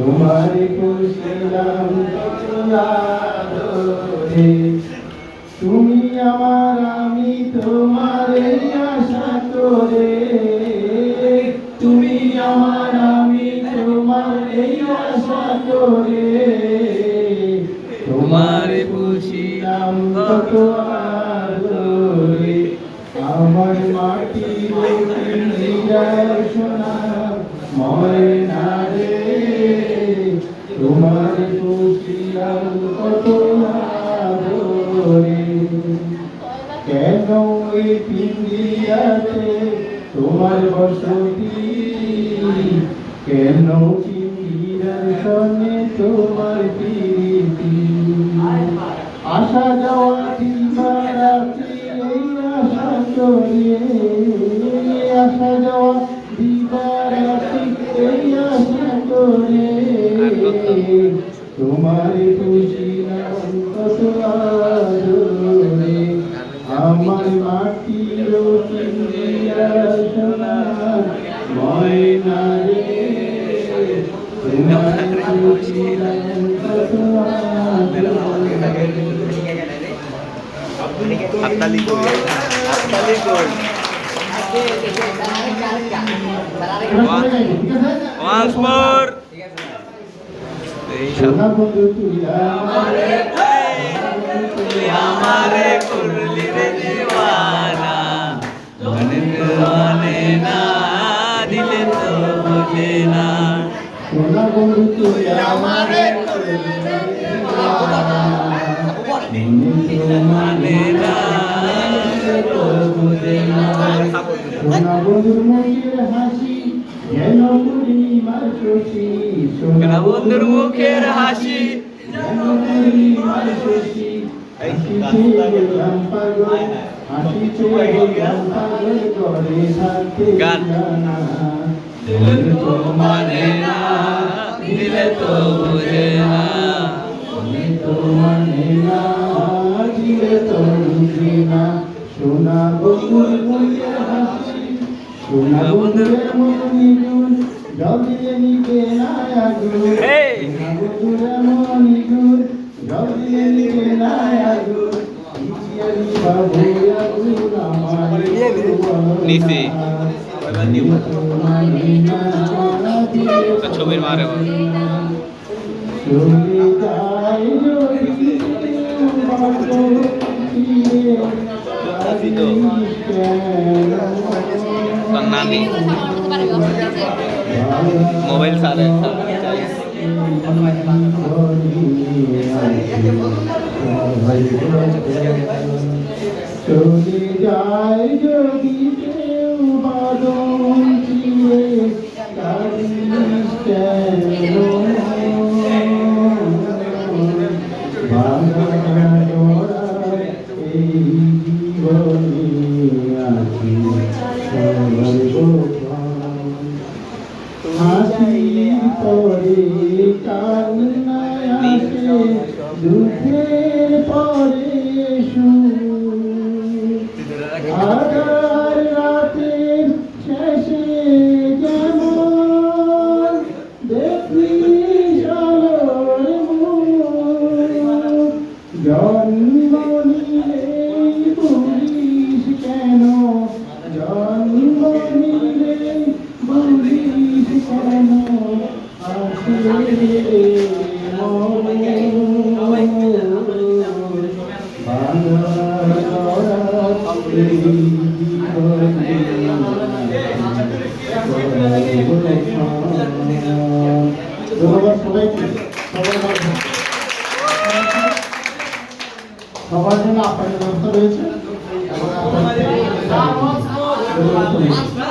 তোমার খুশিলাম আদরে তুমি আমার, আমি তোমার আশা করে। তুমি আমার, আমি তোমার আশা করে। তোমার খুশিলাম কত আমার পিঞ্জিরার সোনা ময়না কেন এই পিঞ্জিরাতে তোমার বসতি কেন পিঞ্জিরার সনে তোমার প্রীতি আসা যাওয়া হাততালি আমারে করলি রে দিওয়ানা বন্ধু তুই আমারে বন্ধুর মুখের হাসি পূর্ণিমার দিলে তো বুঝি না সোনা বন্ধুর মুখের হাসি সোনা! সোনা নিচে। ছবির মারে নানি মোবাইল সারে চলে যায় যদি পরে কান্নায় আসে দুঃখের পরে সবার জন্য আপনাদের ব্যবস্থা রয়েছে এবং আপনাদের-